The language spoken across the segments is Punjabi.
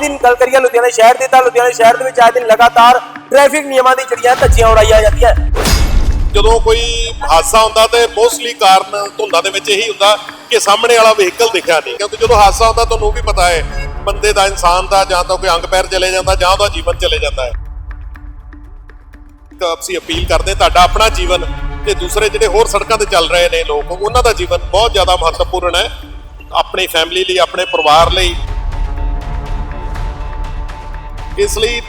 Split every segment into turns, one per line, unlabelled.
ਦਿਨ ਗੱਲ ਕਰੀਏ ਲੁਧਿਆਣਾ ਸ਼ਹਿਰ ਦੀ, ਤਾਂ ਲੁਧਿਆਣਾ ਸ਼ਹਿਰ ਦੇ ਵਿੱਚ ਆਏ ਦਿਨ ਲਗਾਤਾਰ ਟ੍ਰੈਫਿਕ ਨਿਯਮਾਂ ਦੀ ਜਿਹੜੀਆਂ ਧੱਜੀਆਂ ਉਡਾਈਆਂ ਜਾਂਦੀਆਂ।
ਜਦੋਂ ਕੋਈ ਹਾਦਸਾ ਹੁੰਦਾ ਤੇ ਮੋਸਟਲੀ ਕਾਰਨ ਧੁੰਦਾਂ ਦੇ ਵਿੱਚ ਇਹੀ ਹੁੰਦਾ ਕਿ ਸਾਹਮਣੇ ਵਾਲਾ ਵਹੀਕਲ ਦਿਖਿਆ ਨਹੀਂ। ਕਿਉਂਕਿ ਜਦੋਂ ਹਾਦਸਾ ਹੁੰਦਾ, ਤੁਹਾਨੂੰ ਵੀ ਪਤਾ ਹੈ, ਬੰਦੇ ਦਾ, ਇਨਸਾਨ ਦਾ, ਜਾਂ ਤਾਂ ਕੋਈ ਅੰਗ ਪੈਰ ਚਲੇ ਜਾਂਦਾ, ਜਾਂ ਉਹਦਾ ਜੀਵਨ ਚਲੇ ਜਾਂਦਾ ਹੈ। ਤਾਂ ਅਸੀਂ ਅਪੀਲ ਕਰਦੇ ਤੁਹਾਡਾ ਆਪਣਾ ਜੀਵਨ ਤੇ ਦੂਸਰੇ ਜਿਹੜੇ ਹੋਰ ਸੜਕਾਂ ਤੇ ਚੱਲ ਰਹੇ ਨੇ ਲੋਕ, ਉਹਨਾਂ ਦਾ ਜੀਵਨ ਬਹੁਤ ਜ਼ਿਆਦਾ ਮਹੱਤਵਪੂਰਨ ਹੈ। ਆਪਣੀ ਫੈਮਿਲੀ ਲਈ, ਆਪਣੇ ਪਰਿਵਾਰ ਲਈ ਇਸ ਲਈ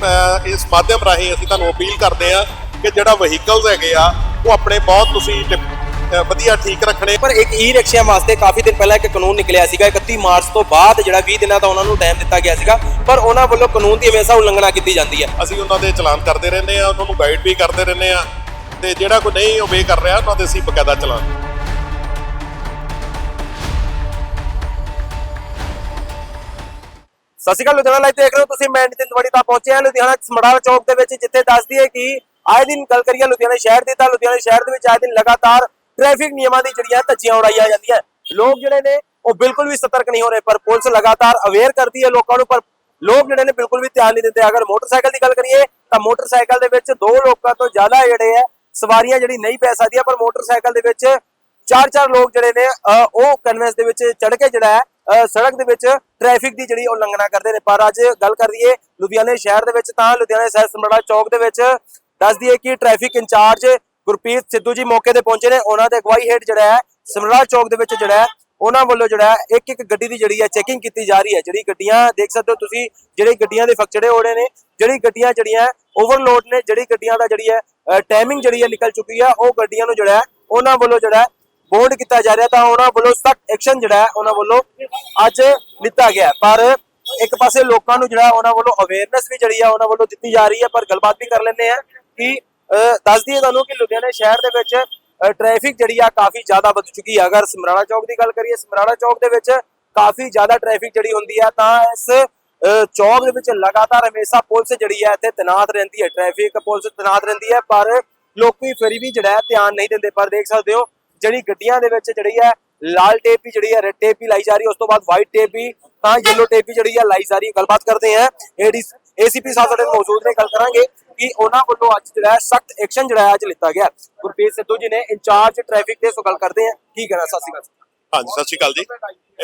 ਇਸ ਮਾਧਿਅਮ ਰਾਹੀਂ ਅਸੀਂ ਤੁਹਾਨੂੰ ਅਪੀਲ ਕਰਦੇ ਹਾਂ ਕਿ ਜਿਹੜਾ ਵਹੀਕਲਸ ਹੈਗੇ ਆ ਉਹ ਆਪਣੇ ਬਹੁਤ ਤੁਸੀਂ ਵਧੀਆ ਠੀਕ ਰੱਖਣੇ।
ਪਰ ਇੱਕ ਈ ਰਿਕਸ਼ਿਆਂ ਵਾਸਤੇ ਕਾਫੀ ਦਿਨ ਪਹਿਲਾਂ ਇੱਕ ਕਾਨੂੰਨ ਨਿਕਲਿਆ ਸੀਗਾ 31 ਮਾਰਚ ਤੋਂ ਬਾਅਦ ਜਿਹੜਾ 20 ਦਿਨਾਂ ਦਾ ਉਹਨਾਂ ਨੂੰ ਟਾਈਮ ਦਿੱਤਾ ਗਿਆ ਸੀਗਾ ਪਰ ਉਹਨਾਂ ਵੱਲੋਂ ਕਾਨੂੰਨ ਦੀ ਹਮੇਸ਼ਾ ਉਲੰਘਣਾ ਕੀਤੀ ਜਾਂਦੀ ਹੈ।
ਅਸੀਂ ਉਹਨਾਂ ਦੇ ਚਲਾਨ ਕਰਦੇ ਰਹਿੰਦੇ ਆ ਉਹਨਾਂ ਨੂੰ ਗਾਈਡ ਵੀ ਕਰਦੇ ਰਹਿੰਦੇ ਆ ਤੇ ਜਿਹੜਾ ਕੋਈ ਨਹੀਂ ਓਬੇ ਕਰ ਰਿਹਾ ਉਹਨਾਂ ਦੇ ਅਸੀਂ ਬਕਾਇਦਾ ਚਲਾਨ।
ਸਤਿ ਸ਼੍ਰੀ ਅਕਾਲ ਲੁਧਿਆਣਾ ਲਾਈਵ ਦੇਖ ਰਹੇ ਹੋ ਤੁਸੀਂ, ਮੈਂ ਨਿਤਿਨ ਤਿਵਾੜੀ ਤਾਂ ਪਹੁੰਚੇ ਹਾਂ ਲੁਧਿਆਣਾ ਸਮਰਾਲਾ ਚੌਕ ਦੇ ਵਿੱਚ, ਜਿੱਥੇ ਦੱਸਦੀ ਹੈ ਕਿ ਆਏ ਦਿਨ ਗੱਲ ਕਰੀਏ ਲੁਧਿਆਣਾ ਸ਼ਹਿਰ ਦੀ ਤਾਂ ਲੁਧਿਆਣਾ ਸ਼ਹਿਰ ਦੇ ਵਿੱਚ ਆਏ ਦਿਨ ਲਗਾਤਾਰ ਟ੍ਰੈਫਿਕ ਨਿਯਮਾਂ ਦੀ ਜਿਹੜੀਆਂ ਧੱਜੀਆਂ ਉਡਾਈਆਂ ਜਾਂਦੀਆਂ ਲੋਕ ਜਿਹੜੇ ਨੇ, ਉਹ ਬਿਲਕੁਲ ਵੀ ਸਤਰਕ ਨਹੀਂ ਹੋ ਰਹੇ, ਪਰ ਪੁਲਿਸ ਲਗਾਤਾਰ ਅਵੇਅਰ ਕਰਦੀ ਹੈ ਲੋਕਾਂ ਨੂੰ, ਪਰ ਲੋਕ ਜਿਹੜੇ ਨੇ ਬਿਲਕੁਲ ਵੀ ਧਿਆਨ ਨਹੀਂ ਦਿੰਦੇ। ਅਗਰ ਮੋਟਰਸਾਈਕਲ ਦੀ ਗੱਲ ਕਰੀਏ, ਤਾਂ ਮੋਟਰਸਾਈਕਲ ਦੇ ਵਿੱਚ ਦੋ ਲੋਕਾਂ ਤੋਂ ਜ਼ਿਆਦਾ ਜਿਹੜੇ ਹੈ, ਸਵਾਰੀਆਂ ਜਿਹੜੀ ਨਹੀਂ ਪੈ ਸਕਦੀਆਂ, ਪਰ ਮੋਟਰਸਾਈਕਲ ਦੇ ਵਿੱਚ ਚਾਰ ਚਾਰ ਲੋਕ ਜਿਹੜੇ ਨੇ ਉਹ ਕਨਵੈਂਸ ਦੇ ਵਿੱਚ ਚੜ ਕੇ ਜਿਹੜਾ ਹੈ ਸੜਕ ਦੇ ਵਿੱਚ ਟ੍ਰੈਫਿਕ ਦੀ ਜਿਹੜੀ ਉਲੰਘਣਾ ਕਰਦੇ ਨੇ। ਪਰ ਅੱਜ ਗੱਲ ਕਰ ਲਈਏ ਲੁਧਿਆਣੇ ਸ਼ਹਿਰ ਦੇ ਵਿੱਚ, ਤਾਂ ਲੁਧਿਆਣੇ ਸ਼ਹਿਰ ਸਮਰਾਲਾ ਚੌਕ ਦੇ ਵਿੱਚ ਦੱਸ ਦਈਏ ਕਿ ਟ੍ਰੈਫਿਕ ਇੰਚਾਰਜ ਗੁਰਪ੍ਰੀਤ ਸਿੱਧੂ ਜੀ ਮੌਕੇ ਤੇ ਪਹੁੰਚੇ ਨੇ। ਉਹਨਾਂ ਦੇ ਅਗਵਾਈ ਹੇਠ ਜਿਹੜਾ ਹੈ, ਸਮਰਾਲਾ ਚੌਕ ਦੇ ਵਿੱਚ ਜਿਹੜਾ ਹੈ, ਉਹਨਾਂ ਵੱਲੋਂ ਜਿਹੜਾ ਇੱਕ ਇੱਕ ਗੱਡੀ ਦੀ ਜਿਹੜੀ ਹੈ ਚੈਕਿੰਗ ਕੀਤੀ ਜਾ ਰਹੀ ਹੈ। ਜਿਹੜੀ ਗੱਡੀਆਂ ਦੇਖ ਸਕਦੇ ਹੋ ਤੁਸੀਂ, ਜਿਹੜੀ ਗੱਡੀਆਂ ਦੇ ਫਕਚੜੇ ਹੋੜੇ ਨੇ, ਜਿਹੜੀ ਗੱਡੀਆਂ ਜਿਹੜੀਆਂ ਓਵਰਲੋਡ ਨੇ, ਜਿਹੜੀ ਗੱਡੀਆਂ ਦਾ ਜਿਹੜੀ ਹੈ ਟਾਈਮਿੰਗ ਜਿਹੜੀ ਹੈ ਨਿਕਲ ਚੁੱਕੀ ਹੈ ਉਹ ਗੱਡੀਆਂ ਨੂੰ ਜਿਹੜਾ ਉਹਨਾਂ ਵੱਲੋਂ ਜਿਹੜਾ ਬੌਂਡ ਕੀਤਾ ਜਾ ਰਿਹਾ ਤਾਂ ਉਹਨਾਂ ਵੱਲੋਂ ਸਖਤ ਐਕਸ਼ਨ ਜਿਹੜਾ ਹੈ ਉਹਨਾਂ ਵੱਲੋਂ ਅੱਜ ਲਿੱਤਾ ਗਿਆ ਪਰ ਇੱਕ ਪਾਸੇ ਲੋਕਾਂ ਨੂੰ ਜਿਹੜਾ ਉਹਨਾਂ ਵੱਲੋਂ ਅਵੇਅਰਨੈਸ ਵੀ ਜਿਹੜੀ ਹੈ ਉਹਨਾਂ ਵੱਲੋਂ ਦਿੱਤੀ ਜਾ ਰਹੀ ਹੈ ਪਰ ਗੱਲਬਾਤ ਵੀ ਕਰ ਲੈਂਦੇ ਆ ਕਿ ਅਹ, ਦੱਸ ਦਈਏ ਤੁਹਾਨੂੰ ਕਿ ਲੁਧਿਆਣੇ ਸ਼ਹਿਰ ਦੇ ਵਿੱਚ ਟ੍ਰੈਫਿਕ ਜਿਹੜੀ ਆ ਕਾਫੀ ਜ਼ਿਆਦਾ ਵੱਧ ਚੁੱਕੀ ਹੈ ਅਗਰ ਸਮਰਾਲਾ ਚੌਕ ਦੀ ਗੱਲ ਕਰੀਏ ਸਮਰਾਲਾ ਚੌਕ ਦੇ ਵਿੱਚ ਕਾਫੀ ਜ਼ਿਆਦਾ ਟ੍ਰੈਫਿਕ ਜਿਹੜੀ ਹੁੰਦੀ ਹੈ ਤਾਂ ਇਸ ਅਹ, ਚੌਕ ਦੇ ਵਿੱਚ ਲਗਾਤਾਰ ਹਮੇਸ਼ਾ ਪੁਲਿਸ ਜਿਹੜੀ ਹੈ ਇੱਥੇ ਤੈਨਾਤ ਰਹਿੰਦੀ ਹੈ। ਟ੍ਰੈਫਿਕ ਪੁਲਿਸ ਤੈਨਾਤ ਰਹਿੰਦੀ ਹੈ ਪਰ ਲੋਕੀ ਫਿਰ ਵੀ ਜਿਹੜਾ ਧਿਆਨ ਨਹੀਂ ਦਿੰਦੇ। ਪਰ ਦੇਖ ਸਕਦੇ ਹੋ ਜਿਹੜੀ ਗੱਡੀਆਂ ਦੇ ਵਿੱਚ ਜਿਹੜੀ ਹੈ ਲਾਲ ਟੇਪ ਵੀ ਜਿਹੜੀ ਹੈ ਰੈੱਡ ਟੇਪ ਵੀ ਲਾਈ ਜਾ ਰਹੀ ਹੈ ਉਸ ਤੋਂ ਬਾਅਦ ਵਾਈਟ ਟੇਪ ਵੀ ਤਾਂ ਯੈਲੋ ਟੇਪ ਵੀ ਜਿਹੜੀ ਹੈ ਲਾਈ ਜਾ ਰਹੀ ਹੈ। ਗੱਲਬਾਤ ਕਰਦੇ ਹਾਂ। ਏਡੀ ਏਸੀਪੀ ਸਾਹਿਬ ਸਾਡੇ ਮੌਜੂਦ ਨੇ ਗੱਲ ਕਰਾਂਗੇ ਕਿ ਉਹਨਾਂ ਵੱਲੋਂ ਅੱਜ ਜਿਹੜਾ ਸਖਤ ਐਕਸ਼ਨ ਜਿਹੜਾ ਅੱਜ ਲਿੱਤਾ ਗਿਆ। ਗੁਰਪ੍ਰੀਤ ਸਿੱਧੂ ਜੀ ਨੇ ਇੰਚਾਰਜ ਟ੍ਰੈਫਿਕ ਦੇ ਸੋ ਗੱਲ ਕਰਦੇ ਹਾਂ। ਕੀ ਕਹਿਣਾ ਸਤਿ ਸ਼੍ਰੀ ਅਕਾਲ
ਹਾਂਜੀ ਸਤਿ ਸ਼੍ਰੀ ਅਕਾਲ ਜੀ।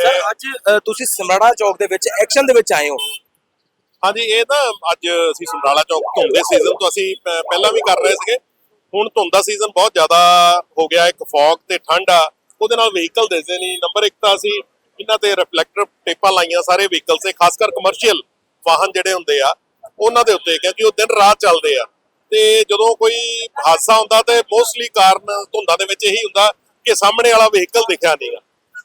ਸਰ ਅੱਜ ਤੁਸੀਂ ਸਮਰਾੜਾ ਚੌਕ ਦੇ ਵਿੱਚ ਐਕਸ਼ਨ ਦੇ ਵਿੱਚ ਆਏ ਹੋ।
ਹਾਂਜੀ ਇਹ ਨਾ ਅੱਜ ਅਸੀਂ ਸਮਰਾਲਾ ਚੌਕ ਧੁੰਦ ਦੇ ਸੀਜ਼ਨ ਤੋਂ ਅਸੀਂ ਪਹਿਲਾਂ ਵੀ ਕਰ ਰਹੇ ਸੀਗੇ। ਹੁਣ ਧੁੰਦ ਦਾ ਸੀਜ਼ਨ ਬਹੁਤ ਜ਼ਿਆਦਾ ਹੋ ਗਿਆ, ਇੱਕ ਫੌਗ ਤੇ ਠੰਡ ਆ। ਉਹਦੇ ਨਾਲ ਵਹੀਕਲ ਦਿਸਦੇ ਨਹੀਂ। ਨੰਬਰ 1 ਤਾਂ ਅਸੀਂ ਇਹਨਾਂ ਤੇ ਰਿਫਲੈਕਟਰ ਟੇਪਾਂ ਲਾਈਆਂ ਸਾਰੇ ਵਹੀਕਲ ਤੇ, ਖਾਸ ਕਰ ਕਮਰਸ਼ੀਅਲ ਵਾਹਨ ਜਿਹੜੇ ਹੁੰਦੇ ਆ, ਉਹਨਾਂ ਦੇ ਉੱਤੇ, ਕਿਉਂਕਿ ਉਹ ਦਿਨ ਰਾਤ ਚੱਲਦੇ ਆ। ਤੇ ਜਦੋਂ ਕੋਈ ਹਾਦਸਾ ਹੁੰਦਾ ਤੇ ਮੋਸਟਲੀ ਕਾਰਨ ਧੁੰਦਾਂ ਦੇ ਵਿੱਚ ਇਹੀ ਹੁੰਦਾ ਕਿ ਸਾਹਮਣੇ ਵਾਲਾ ਵਹੀਕਲ ਦਿਖਿਆ ਨਹੀਂਗਾ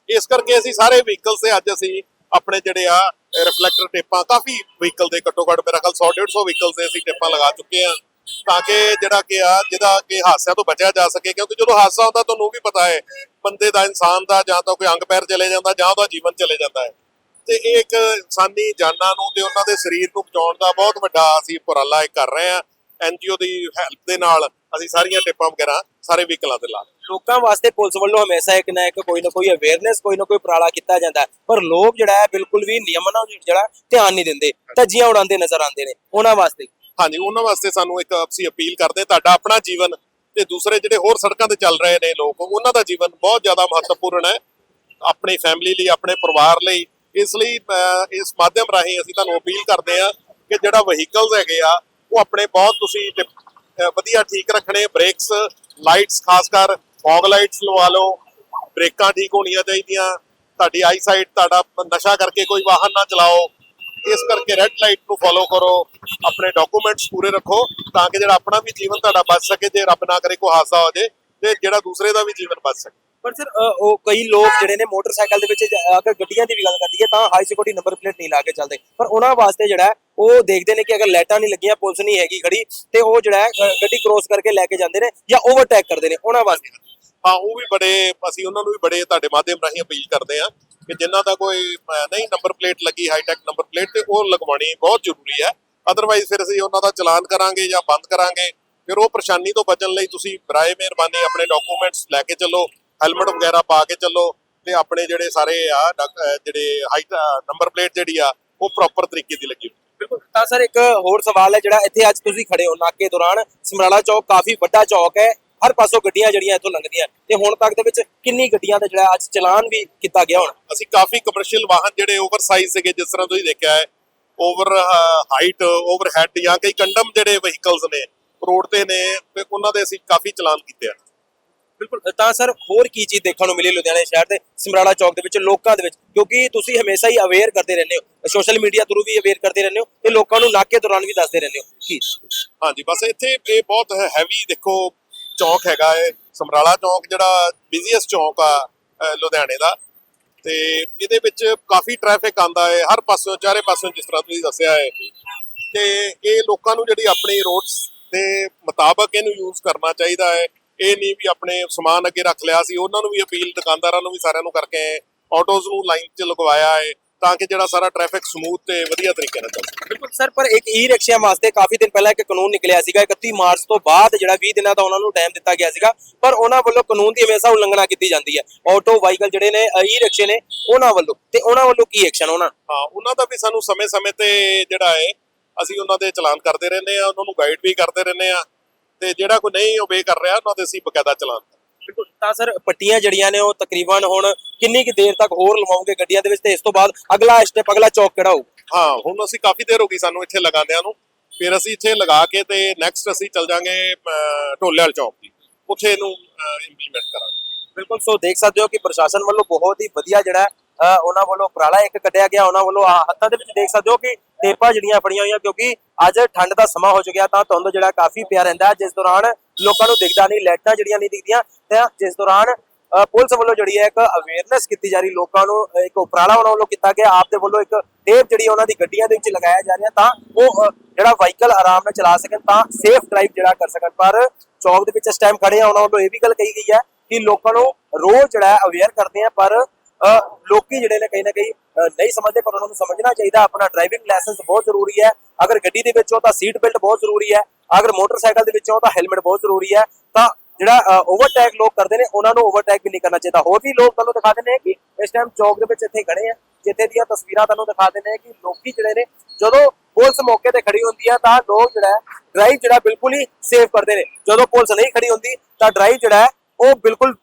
ਇਸ ਕਰਕੇ ਅਸੀਂ ਸਾਰੇ ਵਹੀਕਲ ਤੇ ਅੱਜ ਅਸੀਂ ਆਪਣੇ ਜਿਹੜੇ ਆ ਰਿਫਲੈਕਟਰ ਟੇਪਾਂ, ਕਾਫੀ ਵਹੀਕਲ ਦੇ ਘੱਟੋ ਘੱਟ ਮੇਰਾ ਖਿਆਲ 100 150 ਵਹੀਕਲ ਤੇ ਅਸੀਂ ਟੇਪਾਂ ਲਗਾ ਚੁੱਕੇ ਆ। ਤਾਂ ਕਿ ਜਿਹੜਾ ਕਿ ਆ ਜਿਹਦਾ ਕਿ ਹਾਦਸਿਆਂ ਤੋਂ ਬਚਿਆ ਜਾ ਸਕੇ ਕਿਉਂਕਿ ਜਦੋਂ ਹਾਦਸਾ ਹੁੰਦਾ ਤੁਹਾਨੂੰ ਵੀ ਪਤਾ ਹੈ ਬੰਦੇ ਦਾ ਇਨਸਾਨ ਦਾ ਜਾਂ ਤਾਂ ਕੋਈ ਅੰਗ ਪੈਰ ਚਲੇ ਜਾਂਦਾ ਜਾਂ ਉਹਦਾ ਜੀਵਨ ਚਲੇ ਜਾਂਦਾ ਹੈ। ਤੇ ਇਹ ਇੱਕ ਇਨਸਾਨੀ ਜਾਨਾਂ ਨੂੰ ਤੇ ਉਹਨਾਂ ਦੇ ਸਰੀਰ ਨੂੰ ਬਚਾਉਣ ਦਾ ਬਹੁਤ ਵੱਡਾ ਅਸੀਂ ਉਪਰਾਲਾ ਇਹ ਕਰ ਰਹੇ ਆ ਐਨਜੀਓ ਦੀ ਹੈਲਪ ਦੇ ਨਾਲ ਅਸੀਂ ਸਾਰੀਆਂ ਟੇਪਾਂ ਵਗੈਰਾ ਸਾਰੇ ਵਹੀਕਲਾਂ ਤੇ ਲਾ।
ਲੋਕਾਂ ਵਾਸਤੇ ਪੁਲਿਸ ਵੱਲੋਂ ਹਮੇਸ਼ਾ ਇੱਕ ਨਾ ਇੱਕ ਕੋਈ ਨਾ ਕੋਈ ਅਵੇਅਰਨੈਸ ਕੋਈ ਨਾ ਕੋਈ ਉਪਰਾਲਾ ਕੀਤਾ ਜਾਂਦਾ। ਪਰ ਲੋਕ ਜਿਹੜਾ ਹੈ ਬਿਲਕੁਲ ਵੀ ਨਿਯਮਾਂ ਨੂੰ ਜਿਹੜਾ ਧਿਆਨ ਨਹੀਂ ਦਿੰਦੇ। ਧੱਜੀਆਂ ਉਡਾਉਂਦੇ ਨਜ਼ਰ ਆਉਂਦੇ ਨੇ। ਉਹਨਾਂ ਵਾਸਤੇ
ਹਾਂਜੀ ਉਹਨਾਂ ਵਾਸਤੇ ਸਾਨੂੰ ਇੱਕ ਅਸੀਂ ਅਪੀਲ ਕਰਦੇ ਹਾਂ, ਤੁਹਾਡਾ ਆਪਣਾ ਜੀਵਨ ਤੇ ਦੂਸਰੇ ਜਿਹੜੇ ਹੋਰ ਸੜਕਾਂ ਤੇ ਚੱਲ ਰਹੇ ਨੇ ਲੋਕ ਉਹਨਾਂ ਦਾ ਜੀਵਨ ਬਹੁਤ ਜ਼ਿਆਦਾ ਮਹੱਤਵਪੂਰਨ ਹੈ ਆਪਣੀ ਫੈਮਿਲੀ ਲਈ ਆਪਣੇ ਪਰਿਵਾਰ ਲਈ। ਇਸ ਲਈ ਇਸ ਮਾਧਿਅਮ ਰਾਹੀਂ ਅਸੀਂ ਤੁਹਾਨੂੰ ਅਪੀਲ ਕਰਦੇ ਹਾਂ ਕਿ ਜਿਹੜਾ ਵਹੀਕਲਸ ਹੈਗੇ ਆ ਉਹ ਆਪਣੇ ਬਹੁਤ ਤੁਸੀਂ ਟਿਪ- ਵਧੀਆ ਠੀਕ ਰੱਖਣੇ ਬ੍ਰੇਕਸ ਲਾਈਟਸ ਖਾਸ ਕਰ ਫੌਗ ਲਾਈਟਸ ਲਵਾ ਲਓ ਬ੍ਰੇਕਾਂ ਠੀਕ ਹੋਣੀਆਂ ਚਾਹੀਦੀਆਂ ਤੁਹਾਡੀ ਆਈਸਾਈਟ ਤੁਹਾਡਾ ਨਸ਼ਾ ਕਰਕੇ ਕੋਈ ਵਾਹਨ ਨਾ ਚਲਾਓ ਇਸ ਕਰਕੇ ਰੈੱਡ ਲਾਈਟ ਨੂੰ ਫੋਲੋ ਕਰੋ ਆਪਣੇ ਡਾਕੂਮੈਂਟਸ ਪੂਰੇ ਰੱਖੋ ਤਾਂ ਕਿ ਜਿਹੜਾ ਆਪਣਾ ਵੀ ਜੀਵਨ ਤੁਹਾਡਾ ਬਚ ਸਕੇ ਜੇ ਰੱਬ ਨਾ ਕਰੇ ਕੋਈ ਹਾਦਸਾ ਹੋ ਜੇ ਤੇ ਜਿਹੜਾ ਦੂਸਰੇ ਦਾ ਵੀ ਜੀਵਨ ਬਚ ਸਕੇ।
ਪਰ ਸਰ ਉਹ ਕਈ ਲੋਕ ਜਿਹੜੇ ਨੇ ਮੋਟਰਸਾਈਕਲ ਦੇ ਵਿੱਚ ਅਗਰ ਗੱਡੀਆਂ ਦੀ ਵੀ ਗੱਲ ਕਰਦੀ ਹੈ ਤਾਂ ਹਾਈ ਸਿਕਿਉਰਿਟੀ ਨੰਬਰ ਪਲੇਟ ਨਹੀਂ ਲਾ ਕੇ ਚੱਲਦੇ। ਪਰ ਉਹਨਾਂ ਵਾਸਤੇ ਜਿਹੜਾ ਉਹ ਦੇਖਦੇ ਨੇ ਕਿ ਅਗਰ ਲਾਈਟਾਂ ਨਹੀਂ ਲੱਗੀਆਂ ਪੁਲਿਸ ਨਹੀਂ ਹੈਗੀ ਖੜੀ ਤੇ ਉਹ ਜਿਹੜਾ ਗੱਡੀ ਕ੍ਰੋਸ ਕਰਕੇ ਲੈ ਕੇ ਜਾਂਦੇ ਨੇ ਜਾਂ ਓਵਰਟੇਕ ਕਰਦੇ ਨੇ ਉਹਨਾਂ ਵਾਸਤੇ।
ਹਾਂ ਉਹ ਵੀ ਬੜੇ ਅਸੀਂ ਉਹਨਾਂ ਨੂੰ ਵੀ ਬੜੇ ਤੁਹਾਡੇ ਮਾਧਿਅਮ ਰਾਹੀਂ ਅਪੀਲ ਕਰਦੇ ਆ ਕਿ ਜਿਨ੍ਹਾਂ ਦਾ ਕੋਈ ਨਹੀਂ ਨੰਬਰ ਪਲੇਟ ਲੱਗੀ ਹਾਈਟੈਕ ਨੰਬਰ ਪਲੇਟ ਤੇ ਉਹ ਲਗਵਾਉਣੀ ਬਹੁਤ ਜ਼ਰੂਰੀ ਹੈ। ਅਦਰਵਾਈਜ਼ ਫਿਰ ਅਸੀਂ ਉਹਨਾਂ ਦਾ ਚਲਾਨ ਕਰਾਂਗੇ ਜਾਂ ਬੰਦ ਕਰਾਂਗੇ। ਫਿਰ ਉਹ ਪਰੇਸ਼ਾਨੀ ਤੋਂ ਬਚਣ ਲਈ ਤੁਸੀਂ ਬਰਾਏ ਮਿਹਰਬਾਨੀ ਆਪਣੇ ਡਾਕੂਮੈਂਟਸ ਲੈ ਕੇ ਚੱਲੋ ਹੈਲਮਟ ਵਗੈਰਾ ਪਾ ਕੇ ਚੱਲੋ ਤੇ ਆਪਣੇ ਜਿਹੜੇ ਸਾਰੇ ਆ ਜਿਹੜੇ ਹਾਈਟ ਨੰਬਰ ਪਲੇਟ ਜਿਹੜੀ ਆ, ਉਹ ਪ੍ਰੋਪਰ ਤਰੀਕੇ ਦੀ ਲੱਗੀ
ਬਿਲਕੁਲ। ਤਾਂ ਸਰ ਇੱਕ ਹੋਰ ਸਵਾਲ ਹੈ ਜਿਹੜਾ ਇੱਥੇ ਅੱਜ ਤੁਸੀਂ ਖੜੇ ਹੋ, ਨਾਕੇ ਦੌਰਾਨ ਸਮਰਾਲਾ ਚੌਕ ਕਾਫੀ ਵੱਡਾ ਚੌਕ ਹੈ। ਹਰ ਪਾਸੋਂ ਗੱਡੀਆਂ ਜਿਹੜੀਆਂ ਇੱਥੋਂ ਲੰਘਦੀਆਂ। ਤੇ ਹੁਣ ਤੱਕ ਦੇ ਵਿੱਚ ਕਿੰਨੀ ਗੱਡੀਆਂ ਦਾ ਜਿਹੜਾ ਅੱਜ ਚਲਾਨ ਵੀ ਕੀਤਾ ਗਿਆ ਹੁਣ?
ਅਸੀਂ ਕਾਫੀ ਕਮਰਸ਼ੀਅਲ ਵਾਹਨ ਜਿਹੜੇ ਓਵਰ ਸਾਈਜ਼ ਸੀਗੇ ਜਿਸ ਤਰ੍ਹਾਂ ਤੁਸੀਂ ਦੇਖਿਆ ਹੈ ਓਵਰ ਹਾਈਟ ਓਵਰ ਹੈਡ ਜਾਂ ਕਈ ਕੰਡਮ ਜਿਹੜੇ ਵਹੀਕਲਸ ਨੇ ਰੋਡ ਤੇ ਨੇ ਤੇ ਉਹਨਾਂ ਦੇ ਅਸੀਂ ਕਾਫੀ ਚਲਾਨ ਕੀਤੇ ਆ।
ਬਿਲਕੁਲ। ਤਾਂ ਸਰ ਹੋਰ ਕੀ ਚੀਜ਼ ਦੇਖਣ ਨੂੰ ਮਿਲੀ ਲੁਧਿਆਣਾ ਸ਼ਹਿਰ ਦੇ ਸਮਰਾਲਾ ਚੌਕ ਦੇ ਵਿੱਚ ਲੋਕਾਂ ਦੇ ਵਿੱਚ? ਕਿਉਂਕਿ ਤੁਸੀਂ ਹਮੇਸ਼ਾ ਹੀ ਅਵੇਅਰ ਕਰਦੇ ਰਹਿੰਦੇ ਹੋ। ਸੋਸ਼ਲ ਮੀਡੀਆ ਥਰੂ ਵੀ ਅਵੇਅਰ ਕਰਦੇ ਰਹਿੰਦੇ ਹੋ ਤੇ ਲੋਕਾਂ ਨੂੰ ਨਾਕੇ ਦੌਰਾਨ ਵੀ ਦੱਸਦੇ ਰਹਿੰਦੇ ਹੋ। ਕੀ?
ਹਾਂਜੀ ਬਸ ਇੱਥੇ ਇਹ ਬਹੁਤ ਹੈਵੀ ਦੇਖੋ ਚੌਂਕ ਹੈਗਾ ਹੈ ਸਮਰਾਲਾ ਚੌਂਕ, ਜਿਹੜਾ ਬਿਜ਼ੀਐਸਟ ਚੌਂਕ ਆ ਲੁਧਿਆਣੇ ਦਾ। ਤੇ ਇਹਦੇ ਵਿੱਚ ਕਾਫੀ ਟ੍ਰੈਫਿਕ ਆਂਦਾ ਹੈ, ਹਰ ਪਾਸਿਓਂ, ਚਾਰੇ ਪਾਸਿਓਂ, ਜਿਸ ਤਰ੍ਹਾਂ ਤੁਸੀਂ ਦੱਸਿਆ ਹੈ। ਤੇ ਇਹ ਲੋਕਾਂ ਨੂੰ ਜਿਹੜੀ ਆਪਣੀ ਰੋਡਸ ਦੇ ਮੁਤਾਬਕ ਇਹਨੂੰ ਯੂਜ਼ ਕਰਨਾ ਚਾਹੀਦਾ ਹੈ। ਇਹ ਨਹੀਂ ਵੀ ਆਪਣੇ ਸਮਾਨ ਅੱਗੇ ਰੱਖ ਲਿਆ ਸੀ, ਉਹਨਾਂ ਨੂੰ ਵੀ ਅਪੀਲ, ਦੁਕਾਨਦਾਰਾਂ ਨੂੰ ਵੀ ਸਾਰਿਆਂ ਨੂੰ ਕਰਕੇ ਆਟੋਜ਼ ਨੂੰ ਲਾਈਨ 'ਚ ਲਗਵਾਇਆ ਹੈ। ਤਾਂ ਕਿ ਜਿਹੜਾ ਸਾਰਾ ਟ੍ਰੈਫਿਕ ਸਮੂਥ ਤੇ ਵਧੀਆ ਤਰੀਕੇ ਨਾਲ ਚੱਲੇ।
ਬਿਲਕੁਲ ਸਰ ਪਰ ਇੱਕ ਈ ਰਿਕਸ਼ਿਆਂ ਵਾਸਤੇ ਕਾਫੀ ਦਿਨ ਪਹਿਲਾਂ ਇੱਕ ਕਾਨੂੰਨ ਨਿਕਲਿਆ ਸੀਗਾ 31 ਮਾਰਚ ਤੋਂ ਬਾਅਦ ਜਿਹੜਾ 20 ਦਿਨਾਂ ਦਾ ਉਹਨਾਂ ਨੂੰ ਟਾਈਮ ਦਿੱਤਾ ਗਿਆ ਸੀਗਾ ਪਰ ਉਹਨਾਂ ਵੱਲੋਂ ਕਾਨੂੰਨ ਦੀ ਹਮੇਸ਼ਾ ਉਲੰਘਣਾ ਕੀਤੀ ਜਾਂਦੀ ਹੈ। ਆਟੋ ਵਾਹੀਕਲ ਜਿਹੜੇ ਨੇ ਈ ਰਿਕਸ਼ੇ ਨੇ ਉਹਨਾਂ ਵੱਲੋਂ। ਤੇ ਉਹਨਾਂ ਵੱਲੋਂ ਕੀ ਐਕਸ਼ਨ ਉਹਨਾਂ?
ਹਾਂ ਉਹਨਾਂ ਦਾ ਵੀ ਸਾਨੂੰ ਸਮੇਂ-ਸਮੇਂ ਤੇ ਜਿਹੜਾ ਹੈ ਅਸੀਂ ਉਹਨਾਂ ਦੇ ਚਲਾਨ ਕਰਦੇ ਰਹਿੰਦੇ ਆ ਉਹਨਾਂ ਨੂੰ ਗਾਈਡ ਵੀ ਕਰਦੇ ਰਹਿੰਦੇ ਆ ਤੇ ਜਿਹੜਾ ਕੋਈ ਨਹੀਂ ਓਬੇ ਕਰ ਰਿਹਾ ਉਹਨਾਂ ਦੇ ਅਸੀਂ ਬਕਾਇਦਾ ਚਲਾਨ।
ਬਿਲਕੁਲ। ਤਾਂ ਸਰ ਪੱਟੀਆਂ ਜਿਹੜੀਆਂ ਨੇ ਉਹ ਤਕਰੀਬਨ ਹੁਣ ਕਿੰਨੀ ਕੁ ਦੇਰ ਤੱਕ ਹੋਰ ਲਵਾਓਗੇ ਗੱਡੀਆਂ ਦੇ ਵਿੱਚ? ਤੇ ਇਸ ਤੋਂ ਬਾਅਦ ਅਗਲਾ ਸਟੈਪ ਅਗਲਾ ਚੌਕ ਕਿਹੜਾ ਹੋਊ?
ਹਾਂ ਹੁਣ ਅਸੀਂ ਕਾਫੀ ਦੇਰ ਹੋ ਗਈ ਸਾਨੂੰ ਇੱਥੇ ਲਗਾਉਂਦਿਆਂ ਨੂੰ। ਫਿਰ ਅਸੀਂ ਇੱਥੇ ਲਗਾ ਕੇ ਤੇ ਨੈਕਸਟ ਅਸੀਂ ਚੱਲ ਜਾਾਂਗੇ ਢੋਲੇ ਵਾਲ ਚੌਕ ਦੀ। ਉੱਥੇ ਇਹਨੂੰ ਇੰਪਲੀਮੈਂਟ ਕਰਾਂਗੇ।
ਬਿਲਕੁਲ ਸੋ ਦੇਖ ਸਕਦੇ ਹੋ ਕਿ ਪ੍ਰਸ਼ਾਸਨ ਵੱਲੋਂ ਬਹੁਤ ਹੀ ਵਧੀਆ ਜਿਹੜਾ ਉਹਨਾਂ ਵੱਲੋਂ ਉਪਰਾਲਾ ਇੱਕ ਕੱਢਿਆ ਗਿਆ। ਉਹਨਾਂ ਵੱਲੋਂ ਹੱਥਾਂ ਦੇ ਵਿੱਚ ਦੇਖ ਸਕਦੇ ਹੋ ਕਿ ਟੇਪਾਂ ਜਿਹੜੀਆਂ ਫੜੀਆਂ ਹੋਈਆਂ ਕਿਉਂਕਿ ਅੱਜ ਠੰਡ ਦਾ ਸਮਾਂ ਹੋ ਚੁੱਕਿਆ ਤਾਂ ਧੁੰਦ ਜਿਹੜਾ ਕਾਫੀ ਪਿਆ ਰਹਿੰਦਾ ਜਿਸ ਦੌਰਾਨ ਲੋਕਾਂ ਨੂੰ ਦਿਖਦਾ ਨਹੀਂ ਲਾਈਟਾਂ ਜਿਹੜੀਆਂ ਨਹੀਂ ਦਿਖਦੀਆਂ। ਤੇ ਜਿਸ ਦੌਰਾਨ ਪੁਲਿਸ ਵੱਲੋਂ ਜਿਹੜੀ ਹੈ ਇੱਕ ਅਵੇਅਰਨੈਸ ਕੀਤੀ ਜਾ ਰਹੀ ਲੋਕਾਂ ਨੂੰ ਇੱਕ ਉਪਰਾਲਾ ਉਹਨਾਂ ਵੱਲੋਂ ਕੀਤਾ ਗਿਆ। ਆਪ ਦੇ ਵੱਲੋਂ ਇੱਕ ਟੇਪ ਜਿਹੜੀ ਉਹਨਾਂ ਦੀ ਗੱਡੀਆਂ ਦੇ ਵਿੱਚ ਲਗਾਇਆ ਜਾ ਰਿਹਾ ਤਾਂ ਉਹ ਜਿਹੜਾ ਵਾਹੀਕਲ ਆਰਾਮ ਨਾਲ ਚਲਾ ਸਕਣ ਤਾਂ ਸੇਫ ਡਰਾਈਵ ਜਿਹੜਾ ਕਰ ਸਕਣ। ਪਰ ਚੌਕ ਦੇ ਵਿੱਚ ਇਸ ਟਾਈਮ ਖੜੇ ਆ ਉਹਨਾਂ ਵੱਲੋਂ ਇਹ ਵੀ ਗੱਲ ਕਹੀ ਗਈ ਹੈ ਕਿ ਲੋਕਾਂ ਨੂੰ ਰੋਜ਼ ਜਿਹੜਾ ਅਵੇਅਰ ਕਰਦੇ ਆ ਪਰ ਅ, ਲੋਕੀ ਜਿਹੜੇ ਨੇ ਕਈ ਨਾ ਕਈ ਨਹੀਂ ਸਮਝਦੇ ਪਰ ਉਹਨਾਂ ਨੂੰ ਸਮਝਣਾ ਚਾਹੀਦਾ। ਆਪਣਾ ਡਰਾਈਵਿੰਗ ਲਾਇਸੈਂਸ ਬਹੁਤ ਜ਼ਰੂਰੀ ਹੈ। ਅਗਰ ਗੱਡੀ ਦੇ ਵਿੱਚ ਹੋ ਤਾਂ ਸੀਟ ਬੈਲਟ ਬਹੁਤ ਜ਼ਰੂਰੀ ਹੈ। ਅਗਰ ਮੋਟਰਸਾਈਕਲ ਦੇ ਵਿੱਚ ਹੋ ਤਾਂ ਹੈਲਮਟ ਬਹੁਤ ਜ਼ਰੂਰੀ ਹੈ। ਤਾਂ ਜਿਹੜਾ ਓਵਰਟੇਕ ਲੋਕ ਕਰਦੇ ਨੇ ਉਹਨਾਂ ਨੂੰ ਓਵਰਟੇਕ ਵੀ ਨਹੀਂ ਕਰਨਾ ਚਾਹੀਦਾ। ਹੋਰ ਵੀ ਲੋਕ ਤੁਹਾਨੂੰ ਦਿਖਾ ਦਿੰਦੇ ਨੇ ਕਿ ਇਸ ਟਾਈਮ ਚੌਕ ਦੇ ਵਿੱਚ ਇੱਥੇ ਖੜੇ ਆ ਜਿੱਥੇ ਦੀਆਂ ਤਸਵੀਰਾਂ ਤੁਹਾਨੂੰ ਦਿਖਾ ਦਿੰਦੇ ਨੇ ਕਿ ਲੋਕੀ ਜਿਹੜੇ ਨੇ ਜਦੋਂ ਪੁਲਿਸ ਮੌਕੇ ਤੇ ਖੜੀ ਹੁੰਦੀ ਹੈ ਤਾਂ ਲੋਕ ਜਿਹੜਾ ਡਰਾਈਵ ਜਿਹੜਾ ਬਿਲਕੁਲ ਹੀ ਸੇਫ ਕਰਦੇ ਨੇ। ਜਦੋਂ ਪੁਲਿਸ ਨਹੀਂ ਖੜੀ ਹੁੰਦੀ ਤਾਂ ਡਰਾਈਵ ਜਿਹੜਾ ਉਹ ਬਿਲਕੁਲ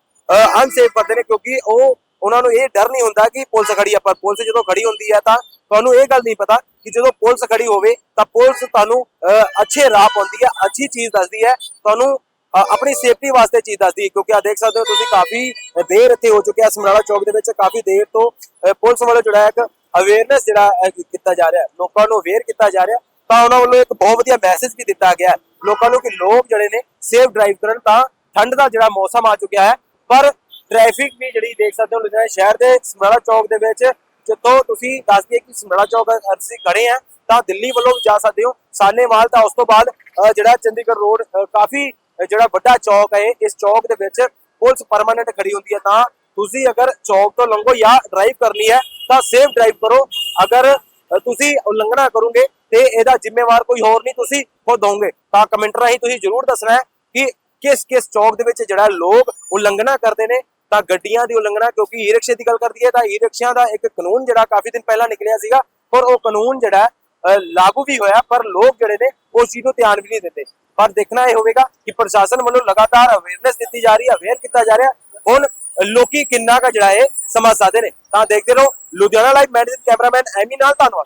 ਅਨਸੇਫ ਕਰਦੇ ਨੇ ਕਿਉਂਕਿ ਉਹ ਉਹਨਾਂ ਨੂੰ ਇਹ ਡਰ ਨਹੀਂ ਹੁੰਦਾ ਕਿ ਪੁਲਿਸ ਖੜੀ ਆ ਪਰ ਪੁਲਿਸ ਜਦੋਂ ਖੜੀ ਹੁੰਦੀ ਹੈ ਤਾਂ ਤੁਹਾਨੂੰ ਇਹ ਗੱਲ ਨਹੀਂ ਪਤਾ ਕਿ ਜਦੋਂ ਪੁਲਿਸ ਖੜੀ ਹੋਵੇ ਤਾਂ ਪੁਲਿਸ ਤੁਹਾਨੂੰ ਅਹ, ਅੱਛੇ ਰਾਹ ਪਾਉਂਦੀ ਹੈ ਅੱਛੀ ਚੀਜ਼ ਦੱਸਦੀ ਹੈ ਤੁਹਾਨੂੰ ਆਪਣੀ ਸੇਫਟੀ ਵਾਸਤੇ ਚੀਜ਼ ਦੱਸਦੀ ਕਿਉਂਕਿ ਆ ਦੇਖ ਸਕਦੇ ਹੋ ਤੁਸੀਂ ਕਾਫੀ ਦੇਰ ਇੱਥੇ ਹੋ ਚੁੱਕਿਆ ਸਮਰਾਲਾ ਚੌਕ ਦੇ ਵਿੱਚ ਕਾਫੀ ਦੇਰ ਤੋਂ ਪੁਲਿਸ ਵੱਲੋਂ ਜਿਹੜਾ ਇੱਕ ਅਵੇਅਰਨੈਸ ਜਿਹੜਾ ਕੀਤਾ ਜਾ ਰਿਹਾ ਲੋਕਾਂ ਨੂੰ ਅਵੇਅਰ ਕੀਤਾ ਜਾ ਰਿਹਾ ਤਾਂ ਉਹਨਾਂ ਵੱਲੋਂ ਇੱਕ ਬਹੁਤ ਵਧੀਆ ਮੈਸੇਜ ਵੀ ਦਿੱਤਾ ਗਿਆ ਲੋਕਾਂ ਨੂੰ ਕਿ ਲੋਕ ਜਿਹੜੇ ਨੇ ਸੇਫ ਡਰਾਈਵ ਕਰਨ ਤਾਂ ਠੰਡ ਦਾ ਜਿਹੜਾ ਮੌਸਮ ਆ ਚੁੱਕਿਆ ਹੈ, ਪਰ ਟ੍ਰੈਫਿਕ ਵੀ ਜਿਹੜੀ ਦੇਖ ਸਕਦੇ ਹੋ ਲੁਧਿਆਣਾ ਸ਼ਹਿਰ ਦੇ ਸਮਰਾਲਾ ਚੌਕ ਦੇ ਵਿੱਚ, ਜਿੱਥੋਂ ਤੁਸੀਂ ਦੱਸ ਦਈਏ ਕਿ ਸਮਰਾਲਾ ਚੌਕ ਅਸੀਂ ਖੜੇ ਆ, ਤਾਂ ਦਿੱਲੀ ਵੱਲੋਂ ਵੀ ਜਾ ਸਕਦੇ ਹੋ ਸਾਨੇਵਾਲ ਤਾਂ ਉਸ ਤੋਂ ਬਾਅਦ ਜਿਹੜਾ ਚੰਡੀਗੜ੍ਹ ਰੋਡ ਕਾਫੀ ਜਿਹੜਾ ਵੱਡਾ ਚੌਕ ਹੈ ਇਸ ਚੌਕ ਦੇ ਵਿੱਚ ਪੁਲਿਸ ਪਰਮਾਨੈਂਟ ਖੜੀ ਹੁੰਦੀ ਹੈ। ਤਾਂ ਤੁਸੀਂ ਅਗਰ ਚੌਕ ਤੋਂ ਲੰਘੋ ਜਾਂ ਡਰਾਈਵ ਕਰਨੀ ਹੈ ਤਾਂ ਸੇਫ ਡਰਾਈਵ ਕਰੋ। ਅਗਰ ਤੁਸੀਂ ਉਲੰਘਣਾ ਕਰੋਗੇ ਤੇ ਇਹਦਾ ਜ਼ਿੰਮੇਵਾਰ ਕੋਈ ਹੋਰ ਨਹੀਂ ਤੁਸੀਂ ਖੁਦ ਹੋਵੋਗੇ। ਤਾਂ ਕਮੈਂਟ ਰਾਹੀਂ ਤੁਸੀਂ ਜਰੂਰ ਦੱਸਣਾ ਹੈ ਕਿ ਕਿਸ ਕਿਸ ਚੌਕ ਦੇ ਵਿੱਚ ਜਿਹੜਾ ਲੋਕ ਉਲੰਘਣਾ ਕਰਦੇ ਨੇ ਤਾਂ ਗੱਡੀਆਂ ਦੀ ਉਲੰਘਣਾ ਕਿਉਂਕਿ ਈ ਰਿਕਸ਼ੇ ਦੀ ਗੱਲ ਕਰਦੀ ਹੈ ਤਾਂ ਈ ਰਿਕਸ਼ਿਆਂ ਦਾ ਇੱਕ ਕਾਨੂੰਨ ਜਿਹੜਾ ਕਾਫੀ ਦਿਨ ਪਹਿਲਾਂ ਨਿਕਲਿਆ ਸੀਗਾ ਪਰ ਉਹ ਕਾਨੂੰਨ ਜਿਹੜਾ ਅ, ਲਾਗੂ ਵੀ ਹੋਇਆ ਪਰ ਲੋਕ ਜਿਹੜੇ ਨੇ ਉਸ ਚੀਜ਼ ਨੂੰ ਧਿਆਨ ਵੀ ਨਹੀਂ ਦਿੰਦੇ। ਪਰ ਦੇਖਣਾ ਇਹ ਹੋਵੇਗਾ ਕਿ ਪ੍ਰਸ਼ਾਸਨ ਵੱਲੋਂ ਲਗਾਤਾਰ ਅਵੇਅਰਨੈਸ ਦਿੱਤੀ ਜਾ ਰਹੀ ਹੈ ਅਵੇਅਰ ਕੀਤਾ ਜਾ ਰਿਹਾ ਹੁਣ ਲੋਕੀ ਕਿੰਨਾ ਕਾ ਜਿਹੜਾ ਇਹ ਸਮਝ ਸਕਦੇ ਨੇ ਤਾਂ ਦੇਖਦੇ ਰਹੋ Ludhiana live medicine cameraman Ammy ਨਾਲ ਧੰਨਵਾਦ